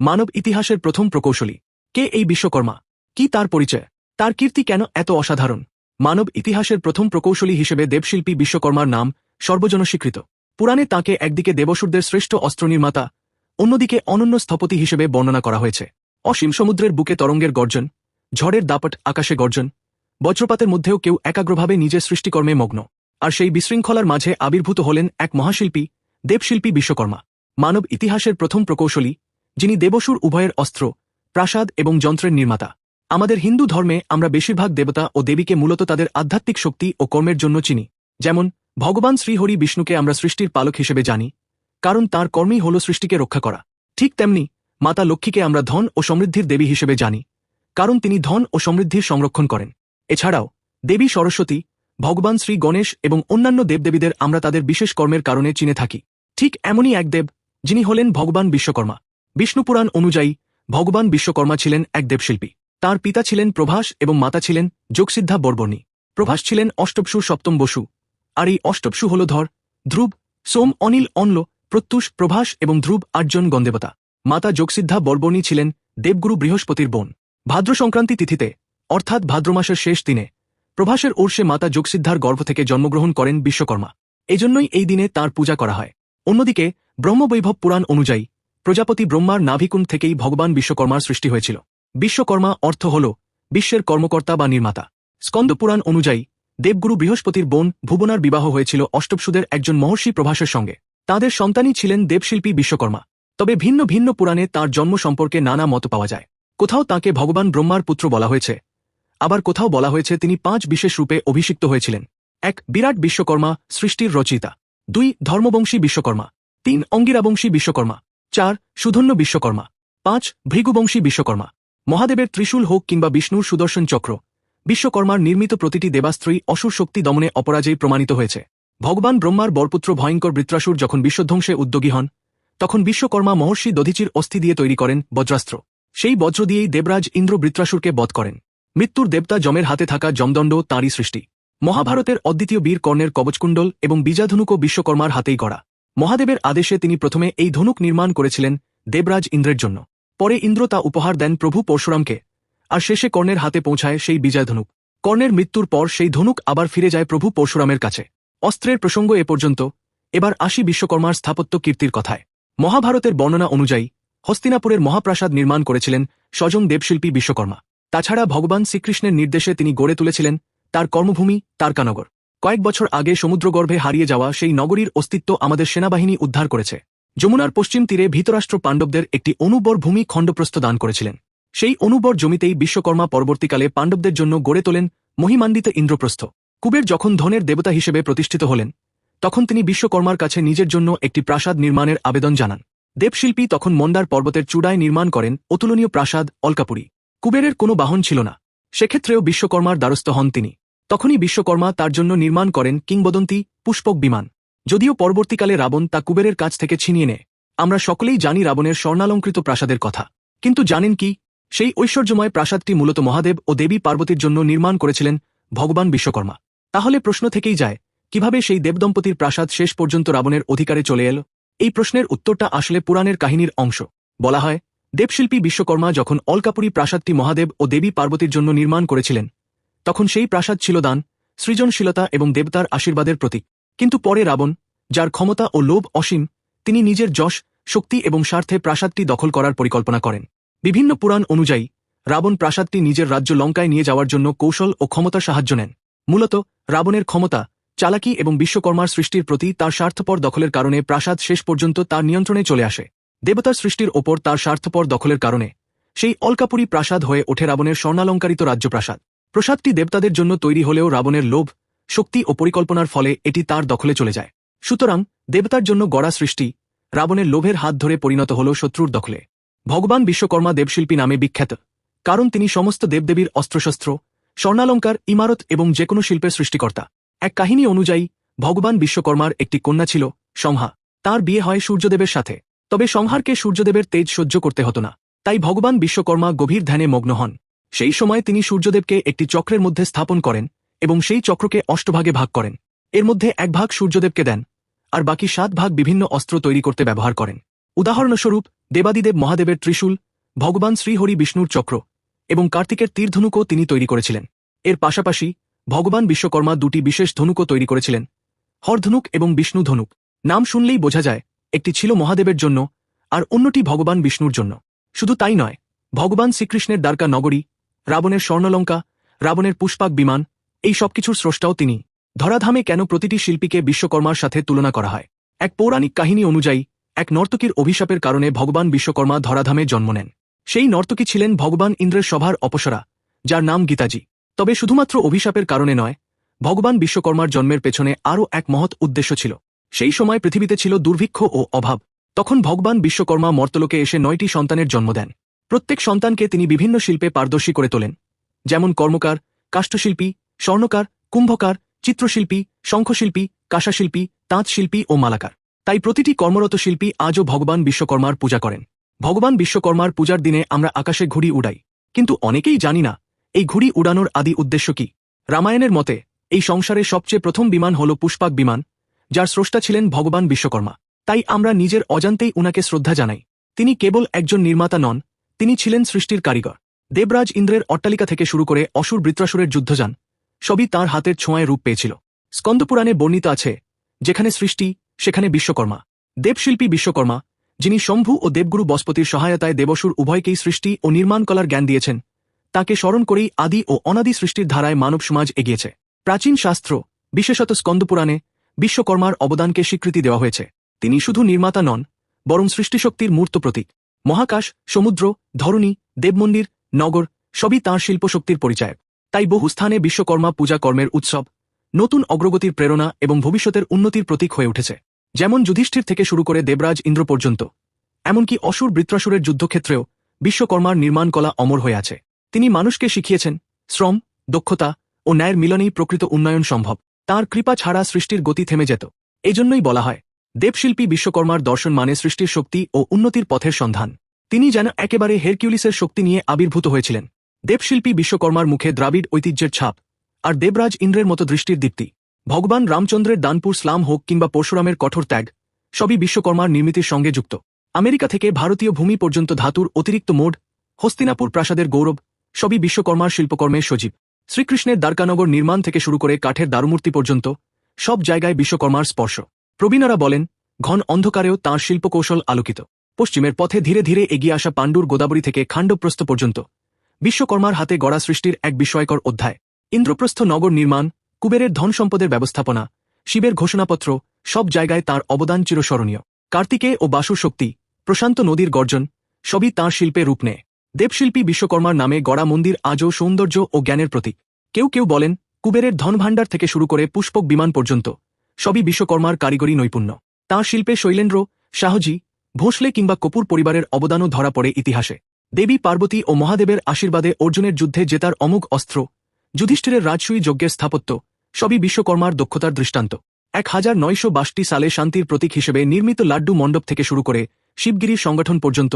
মানব ইতিহাসের প্রথম প্রকৌশলী। কে এই বিশ্বকর্মা? কি তার পরিচয়? তার কীর্তি কেন এত অসাধারণ? মানব ইতিহাসের প্রথম প্রকৌশলী হিসেবে দেবশিল্পী বিশ্বকর্মার নাম সর্বজনস্বীকৃত। পুরাণে তাকে একদিকে দেবসুরদের শ্রেষ্ঠ অস্ত্র নির্মাতা, অন্যদিকে অনন্য স্থপতি হিসেবে বর্ণনা করা হয়েছে। অসীম সমুদ্রের বুকে তরঙ্গের গর্জন, ঝড়ের দাপট আকাশে গর্জন, বজ্রপাতের মধ্যেও কেউ একাগ্রভাবে নিজের সৃষ্টিকর্মে মগ্ন। আর সেই বিশৃঙ্খলার মাঝে আবির্ভূত হলেন এক মহাশিল্পী, দেবশিল্পী বিশ্বকর্মা। মানব ইতিহাসের প্রথম প্রকৌশলী যিনি দেবসুর উভয়ের অস্ত্র, প্রাসাদ এবং যন্ত্রের নির্মাতা। আমাদের হিন্দু ধর্মে আমরা বেশিরভাগ দেবতা ও দেবীকে মূলত তাদের আধ্যাত্মিক শক্তি ও কর্মের জন্য চিনি। যেমন, ভগবান শ্রীহরি বিষ্ণুকে আমরা সৃষ্টির পালক হিসেবে জানি, কারণ তার কর্মই হল সৃষ্টিকে রক্ষা করা। ঠিক তেমনি, মাতা লক্ষ্মীকে আমরা ধন ও সমৃদ্ধির দেবী হিসেবে জানি, কারণ তিনি ধন ও সমৃদ্ধির সংরক্ষণ করেন। এছাড়াও, দেবী সরস্বতী, ভগবান শ্রী গণেশ এবং অন্যান্য দেবদেবীদের আমরা তাদের বিশেষ কর্মের কারণে চিনে থাকি। ঠিক এমনই এক দেব, যিনি হলেন ভগবান বিশ্বকর্মা। বিষ্ণুপুরাণ অনুযায়ী, ভগবান বিশ্বকর্মা ছিলেন এক দেবশিল্পী। তার পিতা ছিলেন প্রভাস এবং মাতা ছিলেন যোগসিদ্ধা বর্বর্ণী প্রভাস ছিলেন অষ্টপসু সপ্তম বসু। আর এই অষ্টপসু হল ধর, ধ্রুব, সোম, অনিল, অনল, প্রত্যুষ, প্রভাস এবং ধ্রুব আটজন গন্ধেবতা মাতা যোগসিদ্ধা বর্বর্ণী ছিলেন দেবগুরু বৃহস্পতির বোন। ভাদ্র সংক্রান্তি তিথিতে, অর্থাৎ ভাদ্র মাসের শেষ দিনে, প্রভাসের ওর্ষে মাতা যোগসিদ্ধার গর্ভ থেকে জন্মগ্রহণ করেন বিশ্বকর্মা। এজন্যই এই দিনে তার পূজা করা হয়। অন্যদিকে, ব্রহ্মবৈভব পুরাণ অনুযায়ী প্রজাপতি ব্রহ্মার নাভিকুণ থেকেই ভগবান বিশ্বকর্মার সৃষ্টি হয়েছিল। বিশ্বকর্মা অর্থ হল বিশ্বের কর্মকর্তা বা নির্মাতা। স্কন্দ পুরাণ অনুযায়ী, দেবগুরু বৃহস্পতির বোন ভুবনার বিবাহ হয়েছিল অষ্টপসুদের একজন মহর্ষি প্রভাসের সঙ্গে। তাদের সন্তানই ছিলেন দেবশিল্পী বিশ্বকর্মা। তবে ভিন্ন ভিন্ন পুরাণে তার জন্ম সম্পর্কে নানা মত পাওয়া যায়। কোথাও তাকে ভগবান ব্রহ্মার পুত্র বলা হয়েছে। আবার কোথাও বলা হয়েছে তিনি পাঁচ বিশেষ রূপে অভিষিক্ত হয়েছিলেন। এক, বিরাট বিশ্বকর্মা, সৃষ্টির রচয়িতা দুই, ধর্মবংশী বিশ্বকর্মা। তিন, অঙ্গিরাবংশী বিশ্বকর্মা। চার, সুধন্য বিশ্বকর্মা। পাঁচ, ভৃগুবংশী বিশ্বকর্মা। মহাদেবের ত্রিশূল হোক কিংবা বিষ্ণুর সুদর্শন চক্র। বিশ্বকর্মার নির্মিত প্রতিটি দেবাস্ত্রী অসুর শক্তি দমনে অপরাজয়ী প্রমাণিত হয়েছে। ভগবান ব্রহ্মার বরপুত্র ভয়ঙ্কর বৃত্রাসুর যখন বিশ্বধ্বংসে উদ্যোগী হন, তখন বিশ্বকর্মা মহর্ষি দধিচির অস্থি দিয়ে তৈরি করেন বজ্রাস্ত্র। সেই বজ্র দিয়েই দেবরাজ ইন্দ্র বৃত্রাসুরকে বধ করেন। মৃত্যুর দেবতা যমের হাতে থাকা জমদণ্ড তাঁরই সৃষ্টি। মহাভারতের অদ্বিতীয় বীর কর্ণের কবচকুণ্ডল এবং বীজাধনুকও বিশ্বকর্মার হাতেই গড়া। মহাদেবের আদেশে তিনি প্রথমে এই ধনুক নির্মাণ করেছিলেন দেবরাজ ইন্দ্রের জন্য। পরে ইন্দ্র তা উপহার দেন প্রভু পরশুরামকে, আর শেষে কর্ণের হাতে পৌঁছায় সেই বিজয় ধনুক। কর্ণের মৃত্যুর পর সেই ধনুক আবার ফিরে যায় প্রভু পরশুরামের কাছে। অস্ত্রের প্রসঙ্গ এ পর্যন্ত। এবার আসি বিশ্বকর্মার স্থাপত্য কীর্তির কথায়। মহাভারতের বর্ণনা অনুযায়ী, হস্তিনাপুরের মহাপ্রাসাদ নির্মাণ করেছিলেন স্বজন দেবশিল্পী বিশ্বকর্মা। তাছাড়া ভগবান শ্রীকৃষ্ণের নির্দেশে তিনি গড়ে তুলেছিলেন তার কর্মভূমি তারকানগর। কয়েক বছর আগে সমুদ্রগর্ভে হারিয়ে যাওয়া সেই নগরীর অস্তিত্ব আমাদের সেনাবাহিনী উদ্ধার করেছে। যমুনার পশ্চিম তীরে ভীতরাষ্ট্র পাণ্ডবদের একটি অনুবর ভূমি খণ্ডপ্রস্থ দান করেছিলেন। সেই অনুবর জমিতেই বিশ্বকর্মা পরবর্তীকালে পাণ্ডবদের জন্য গড়ে তোলেন মহিমান্বিত ইন্দ্রপ্রস্থ। কুবের যখন ধনের দেবতা হিসেবে প্রতিষ্ঠিত হলেন, তখন তিনি বিশ্বকর্মার কাছে নিজের জন্য একটি প্রাসাদ নির্মাণের আবেদন জানান। দেবশিল্পী তখন মন্দার পর্বতের চূড়ায় নির্মাণ করেন অতুলনীয় প্রাসাদ অলকাপুরী। কুবেরের কোনো বাহন ছিল না। সেক্ষেত্রেও বিশ্বকর্মার দ্বারস্থ হন তিনি। তখনই বিশ্বকর্মা তার জন্য নির্মাণ করেন কিংবদন্তি পুষ্পক বিমান। যদিও পরবর্তীকালে রাবণ তা কুবেরের কাছ থেকে ছিনিয়ে নেয়। আমরা সকলেই জানি রাবণের স্বর্ণালঙ্কৃত প্রাসাদের কথা। কিন্তু জানেন কি? সেই ঐশ্বর্যময় প্রাসাদটি মূলত মহাদেব ও দেবী পার্বতীর জন্য নির্মাণ করেছিলেন ভগবান বিশ্বকর্মা। তাহলে প্রশ্ন থেকেই যায়, কীভাবে সেই দেবদম্পতির প্রাসাদ শেষ পর্যন্ত রাবণের অধিকারে চলে এল? এই প্রশ্নের উত্তরটা আসলে পুরাণের কাহিনীর অংশ। বলা হয়, দেবশিল্পী বিশ্বকর্মা যখন অলকাপুরী প্রাসাদটি মহাদেব ও দেবী পার্বতীর জন্য নির্মাণ করেছিলেন তখন সেই প্রাসাদ ছিল দান, সৃজনশীলতা এবং দেবতার আশীর্বাদের প্রতীক। কিন্তু পরে রাবণ, যার ক্ষমতা ও লোভ অসীম, তিনি নিজের যশ, শক্তি এবং স্বার্থে প্রাসাদটি দখল করার পরিকল্পনা করেন। বিভিন্ন পুরাণ অনুযায়ী, রাবণ প্রাসাদটি নিজের রাজ্য লঙ্কায় নিয়ে যাওয়ার জন্য কৌশল ও ক্ষমতার সাহায্য নেন। মূলত, রাবণের ক্ষমতা, চালাকি এবং বিশ্বকর্মার সৃষ্টির প্রতি তার স্বার্থপর দখলের কারণে প্রাসাদ শেষ পর্যন্ত তার নিয়ন্ত্রণে চলে আসে। দেবতার সৃষ্টির ওপর তার স্বার্থপর দখলের কারণে, সেই অলকাপুরী প্রাসাদ হয়ে ওঠে রাবণের স্বর্ণালঙ্কারিত রাজ্যপ্রাসাদ প্রসাদটি দেবতাদের জন্য তৈরি হলেও রাবণের লোভ, শক্তি ও পরিকল্পনার ফলে এটি তার দখলে চলে যায়। সুতরাং দেবতার জন্য গড়া সৃষ্টি, রাবণের লোভের হাত ধরে পরিণত হল শত্রুর দখলে। ভগবান বিশ্বকর্মা দেবশিল্পী নামে বিখ্যাত, কারণ তিনি সমস্ত দেবদেবীর অস্ত্রশস্ত্র, স্বর্ণালঙ্কার, ইমারত এবং যে কোনো শিল্পের সৃষ্টিকর্তা। এক কাহিনী অনুযায়ী, ভগবান বিশ্বকর্মার একটি কন্যা ছিল, সংহা। তার বিয়ে হয় সূর্যদেবের সাথে। তবে সংহারকে সূর্যদেবের তেজ সহ্য করতে হতো না, তাই ভগবান বিশ্বকর্মা গভীর ধ্যানে মগ্ন হন। সেই সময় তিনি সূর্যদেবকে একটি চক্রের মধ্যে স্থাপন করেন এবং সেই চক্রকে অষ্টভাগে ভাগ করেন। এর মধ্যে এক ভাগ সূর্যদেবকে দেন, আর বাকি সাত ভাগ বিভিন্ন অস্ত্র তৈরি করতে ব্যবহার করেন। উদাহরণস্বরূপ, দেবাদিদেব মহাদেবের ত্রিশূল, ভগবান শ্রীহরি বিষ্ণুর চক্র এবং কার্তিকের তীর ধনুকও তিনি তৈরি করেছিলেন। এর পাশাপাশি, ভগবান বিশ্বকর্মা দুটি বিশেষ ধনুকও তৈরি করেছিলেন, হরধনুক এবং বিষ্ণু ধনুক নাম শুনলেই বোঝা যায়, একটি ছিল মহাদেবের জন্য, আর অন্যটি ভগবান বিষ্ণুর জন্য। শুধু তাই নয়, ভগবান শ্রীকৃষ্ণের দ্বারকা নগরী রাবণের স্বর্ণলঙ্কা, রাবণের পুষ্পাক বিমান, এই সবকিছুর স্রষ্টাও তিনি। ধরাধামে কেন প্রতিটি শিল্পীকে বিশ্বকর্মার সাথে তুলনা করা হয়? এক পৌরাণিক কাহিনী অনুযায়ী, এক নর্তকীর অভিশাপের কারণে ভগবান বিশ্বকর্মা ধরাধামে জন্ম নেন। সেই নর্তকী ছিলেন ভগবান ইন্দ্রের সভার অপসরা, যার নাম গীতাজি। তবে শুধুমাত্র অভিশাপের কারণে নয়, ভগবান বিশ্বকর্মার জন্মের পেছনে আরও এক মহৎ উদ্দেশ্য ছিল। সেই সময় পৃথিবীতে ছিল দুর্ভিক্ষ ও অভাব। তখন ভগবান বিশ্বকর্মা মর্তলোকে এসে নয়টি সন্তানের জন্ম দেন। প্রত্যেক সন্তানকে তিনি বিভিন্ন শিল্পে পারদর্শী করে তোলেন, যেমন কর্মকার, কাষ্ঠশিল্পী, স্বর্ণকার, কুম্ভকার, চিত্রশিল্পী, শঙ্খশিল্পী, কাঁসাশিল্পী, তাঁতশিল্পী ও মালাকার। তাই প্রতিটি কর্মরত শিল্পী আজও ভগবান বিশ্বকর্মার পূজা করেন। ভগবান বিশ্বকর্মার পূজার দিনে আমরা আকাশে ঘুড়ি উড়াই। কিন্তু অনেকেই জানি না, এই ঘুড়ি উড়ানোর আদি উদ্দেশ্য কি? রামায়ণের মতে, এই সংসারে সবচেয়ে প্রথম বিমান হল পুষ্পাক বিমান, যার স্রষ্টা ছিলেন ভগবান বিশ্বকর্মা। তাই আমরা নিজের অজান্তেই উনাকে শ্রদ্ধা জানাই। তিনি কেবল একজন নির্মাতা নন তিনি ছিলেন সৃষ্টির কারিগর। দেবরাজ ইন্দ্রের অট্টালিকা থেকে শুরু করে অসুর বৃত্রাসুরের যুদ্ধযান, সবই তার হাতের ছোঁয়ায় রূপ পেয়েছিল। স্কন্দপুরাণে বর্ণিত আছে, যেখানে সৃষ্টি, সেখানে বিশ্বকর্মা। দেবশিল্পী বিশ্বকর্মা, যিনি শম্ভু ও দেবগুরু বস্পতির সহায়তায় দেবসুর উভয়কেই সৃষ্টি ও নির্মাণ কলার জ্ঞান দিয়েছেন, তাকে স্মরণ করেই আদি ও অনাদি সৃষ্টির ধারায় মানব সমাজ এগিয়েছে। প্রাচীন শাস্ত্র, বিশেষত স্কন্দপুরাণে, বিশ্বকর্মার অবদানকে স্বীকৃতি দেওয়া হয়েছে। তিনি শুধু নির্মাতা নন, বরং সৃষ্টিশক্তির মূর্ত প্রতীক। মহাকাশ, সমুদ্র, ধরণী, দেবমন্দির, নগর, সবই তাঁর শিল্পশক্তির পরিচয় তাই বহু স্থানে বিশ্বকর্মা পূজা কর্মের উৎসব, নতুন অগ্রগতির প্রেরণা এবং ভবিষ্যতের উন্নতির প্রতীক হয়ে উঠেছে। যেমন যুধিষ্ঠির থেকে শুরু করে দেবরাজ ইন্দ্র পর্যন্ত, এমনকি অসুর বৃত্রাসুরের যুদ্ধক্ষেত্রেও বিশ্বকর্মার নির্মাণ কলা অমর হয়ে আছে। তিনি মানুষকে শিখিয়েছেন শ্রম, দক্ষতা ও ন্যায়ের মিলনেই প্রকৃত উন্নয়ন সম্ভব। তার কৃপা ছাড়া সৃষ্টির গতি থেমে যেত। এজন্যই বলা হয় দেবশিল্পী বিশ্বকর্মার দর্শন মানে সৃষ্টির শক্তি ও উন্নতির পথের সন্ধান। তিনি যেন একেবারে হেরকিউলিসের শক্তি নিয়ে আবির্ভূত হয়েছিলেন। দেবশিল্পী বিশ্বকর্মার মুখে দ্রাবিড ঐতিহ্যের ছাপ আর দেবরাজ ইন্দ্রের মতো দৃষ্টির দীপ্তি। ভগবান রামচন্দ্রের দানপুর স্লাম হোক কিংবা পরশুরামের কঠোর ত্যাগ, সবই বিশ্বকর্মার নির্মিতির সঙ্গে যুক্ত। আমেরিকা থেকে ভারতীয় ভূমি পর্যন্ত ধাতুর অতিরিক্ত মোড, হস্তিনাপুর প্রাসাদের গৌরব, সবই বিশ্বকর্মার শিল্পকর্মের সজীব। শ্রীকৃষ্ণের দ্বারকানগর নির্মাণ থেকে শুরু করে কাঠের দারুমূর্তি পর্যন্ত সব জায়গায় বিশ্বকর্মার স্পর্শ। প্রবীণরা বলেন, ঘন অন্ধকারেও তাঁর শিল্পকৌশল আলোকিত। পশ্চিমের পথে ধীরে ধীরে এগিয়ে আসা পাণ্ডুর গোদাবরী থেকে খাণ্ডপ্রস্থ পর্যন্ত। বিশ্বকর্মার হাতে গড়া সৃষ্টির এক বিস্ময়কর অধ্যায়। ইন্দ্রপ্রস্থ নগর নির্মাণ, কুবেরের ধন সম্পদের ব্যবস্থাপনা, শিবের ঘোষণাপত্র, সব জায়গায় তার অবদান চিরস্মরণীয়। কার্তিকে ও বাসুর শক্তি, প্রশান্ত নদীর গর্জন, সবই তাঁর শিল্পে রূপ নেয়। দেবশিল্পী বিশ্বকর্মার নামে গড়া মন্দির আজও সৌন্দর্য ও জ্ঞানের প্রতীক। কেউ কেউ বলেন, কুবেরের ধনভাণ্ডার থেকে শুরু করে পুষ্পক বিমান পর্যন্ত। সবই বিশ্বকর্মার কারিগরি নৈপুণ্য। তাঁর শিল্পে শৈলেন্দ্র, শাহজি, ভোসলে কিংবা কপুর পরিবারের অবদানও ধরা পড়ে ইতিহাসে। দেবী পার্বতী ও মহাদেবের আশীর্বাদে অর্জুনের যুদ্ধে জেতার অমুক অস্ত্র, যুধিষ্ঠিরের রাজসূয়ী যজ্ঞের স্থাপত্য, সবই বিশ্বকর্মার দক্ষতার দৃষ্টান্ত। এক হাজার নয়শো বাষট্টি সালে শান্তির প্রতীক হিসেবে নির্মিত লাড্ডু মণ্ডপ থেকে শুরু করে শিবগিরির সংগঠন পর্যন্ত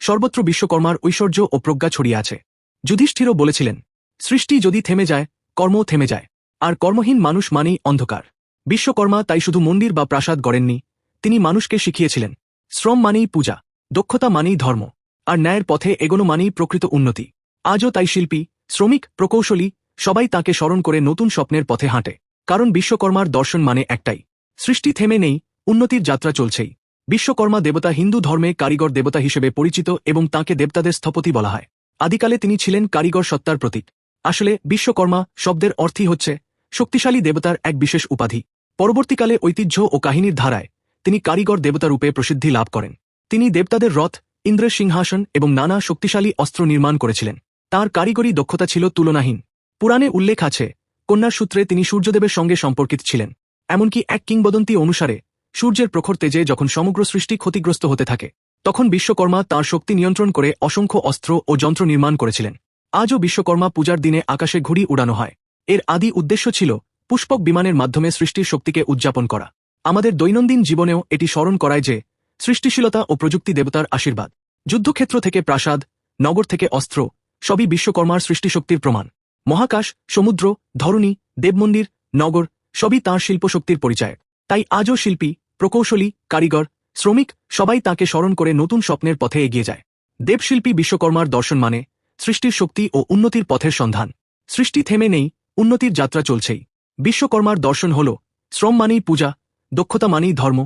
সর্বত্র বিশ্বকর্মার ঐশ্বর্য ও প্রজ্ঞা ছড়িয়ে আছে। যুধিষ্ঠিরও বলেছিলেন, সৃষ্টি যদি থেমে যায়, কর্মও থেমে যায়। আর কর্মহীন মানুষ মানেই অন্ধকার। বিশ্বকর্মা তাই শুধু মন্দির বা প্রাসাদ গড়েননি, তিনি মানুষকে শিখিয়েছিলেন। শ্রম মানেই পূজা, দক্ষতা মানেই ধর্ম, আর ন্যায়ের পথে এগোনো মানেই প্রকৃত উন্নতি। আজও তাই শিল্পী, শ্রমিক, প্রকৌশলী, সবাই তাকে স্মরণ করে নতুন স্বপ্নের পথে হাঁটে, কারণ বিশ্বকর্মার দর্শন মানে একটাই, সৃষ্টি থেমে নেই, উন্নতির যাত্রা চলছেই। বিশ্বকর্মা দেবতা হিন্দু ধর্মে কারিগর দেবতা হিসেবে পরিচিত এবং তাকে দেবতাদের স্থপতি বলা হয়। আদিকালে তিনি ছিলেন কারিগর সত্তার প্রতীক। আসলে বিশ্বকর্মা শব্দের অর্থই হচ্ছে শক্তিশালী দেবতার এক বিশেষ উপাধি। পরবর্তীকালে ঐতিহ্য ও কাহিনীর ধারায় তিনি কারিগর দেবতারূপে প্রসিদ্ধি লাভ করেন। তিনি দেবতাদের রথ, ইন্দ্রের সিংহাসন এবং নানা শক্তিশালী অস্ত্র নির্মাণ করেছিলেন। তার কারিগরি দক্ষতা ছিল তুলনাহীন। পুরাণে উল্লেখ আছে, কন্যার সূত্রে তিনি সূর্যদেবের সঙ্গে সম্পর্কিত ছিলেন, এমনকি এক কিংবদন্তি অনুসারে সূর্যের প্রখর তেজে যখন সমগ্র সৃষ্টি ক্ষতিগ্রস্ত হতে থাকে, তখন বিশ্বকর্মা তার শক্তি নিয়ন্ত্রণ করে অসংখ্য অস্ত্র ও যন্ত্র নির্মাণ করেছিলেন। আজও বিশ্বকর্মা পূজার দিনে আকাশে ঘুড়ি উড়ানো হয়। এর আদি উদ্দেশ্য ছিল পুষ্পক বিমানের মাধ্যমে সৃষ্টির শক্তিকে উদযাপন করা। আমাদের দৈনন্দিন জীবনেও এটি স্মরণ করায় যে, সৃষ্টিশীলতা ও প্রযুক্তি দেবতার আশীর্বাদ, যুদ্ধক্ষেত্র থেকে প্রাসাদ, নগর থেকে অস্ত্র, সবই বিশ্বকর্মার সৃষ্টিশক্তির প্রমাণ। মহাকাশ, সমুদ্র, ধরণী, দেবমন্দির, নগর, সবই তাঁর শিল্পশক্তির পরিচয়। তাই আজও শিল্পী, প্রকৌশলী, কারিগর, শ্রমিক সবাই তাকে স্মরণ করে নতুন স্বপ্নের পথে এগিয়ে যায়। দেবশিল্পী বিশ্বকর্মার দর্শন মানে সৃষ্টির শক্তি ও উন্নতির পথের সন্ধান। সৃষ্টি থেমে নেই, উন্নতির যাত্রা চলছেই। বিশ্বকর্মার দর্শন হল শ্রম মানেই পূজা, দক্ষতা মানেই ধর্ম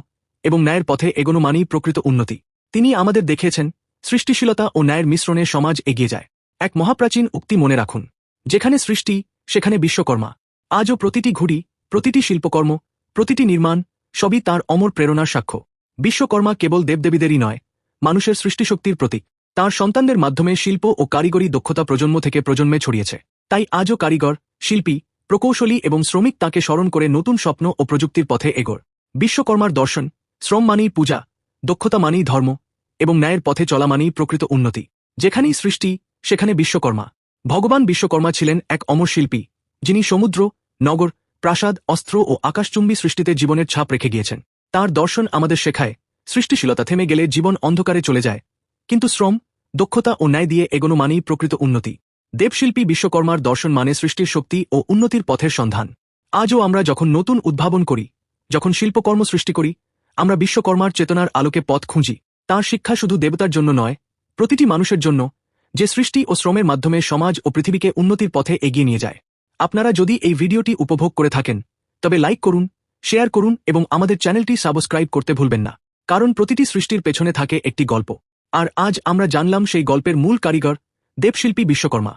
এবং ন্যায়ের পথে এগোনো মানেই প্রকৃত উন্নতি। তিনি আমাদের দেখিয়েছেন, সৃষ্টিশীলতা ও ন্যায়ের মিশ্রণে সমাজ এগিয়ে যায়। এক মহাপ্রাচীন উক্তি মনে রাখুন, যেখানে সৃষ্টি, সেখানে বিশ্বকর্মা। আজও প্রতিটি ঘুড়ি, প্রতিটি শিল্পকর্ম, প্রতিটি নির্মাণ, সবই তার অমর প্রেরণার সাক্ষ্য। বিশ্বকর্মা কেবল দেবদেবীদেরই নয়, মানুষের সৃষ্টিশক্তির প্রতীক। তার সন্তানদের মাধ্যমে শিল্প ও কারিগরি দক্ষতা প্রজন্ম থেকে প্রজন্মে ছড়িয়েছে। তাই আজও কারিগর, শিল্পী প্রকৌশলী এবং শ্রমিক তাকে স্মরণ করে নতুন স্বপ্ন ও প্রযুক্তির পথে এগোর। বিশ্বকর্মার দর্শন, শ্রম মানেই পূজা, দক্ষতা মানেই ধর্ম এবং ন্যায়ের পথে চলা মানেই প্রকৃত উন্নতি। যেখানেই সৃষ্টি, সেখানে বিশ্বকর্মা। ভগবান বিশ্বকর্মা ছিলেন এক অমর শিল্পী, যিনি সমুদ্র, নগর, প্রাসাদ, অস্ত্র ও আকাশচুম্বী সৃষ্টিতে জীবনের ছাপ রেখে গিয়েছেন। তার দর্শন আমাদের শেখায়, সৃষ্টিশীলতা থেমে গেলে জীবন অন্ধকারে চলে যায়। কিন্তু শ্রম, দক্ষতা ও ন্যায় দিয়ে এগোনো মানেই প্রকৃত উন্নতি। দেবশিল্পী বিশ্বকর্মার দর্শন মানে সৃষ্টির শক্তি ও উন্নতির পথের সন্ধান। আজও আমরা যখন নতুন উদ্ভাবন করি, যখন শিল্পকর্ম সৃষ্টি করি, আমরা বিশ্বকর্মার চেতনার আলোকে পথ খুঁজি। তার শিক্ষা শুধু দেবতার জন্য নয়, প্রতিটি মানুষের জন্য, যে সৃষ্টি ও শ্রমের মাধ্যমে সমাজ ও পৃথিবীকে উন্নতির পথে এগিয়ে নিয়ে যায়। আপনারা যদি এই ভিডিওটি উপভোগ করে থাকেন, তবে লাইক করুন, শেয়ার করুন এবং আমাদের চ্যানেলটি সাবস্ক্রাইব করতে ভুলবেন না, কারণ প্রতিটি সৃষ্টির পেছনে থাকে একটি গল্প। আর আজ আমরা জানলাম সেই গল্পের মূল কারিগর দেবশিল্পী বিশ্বকর্মা।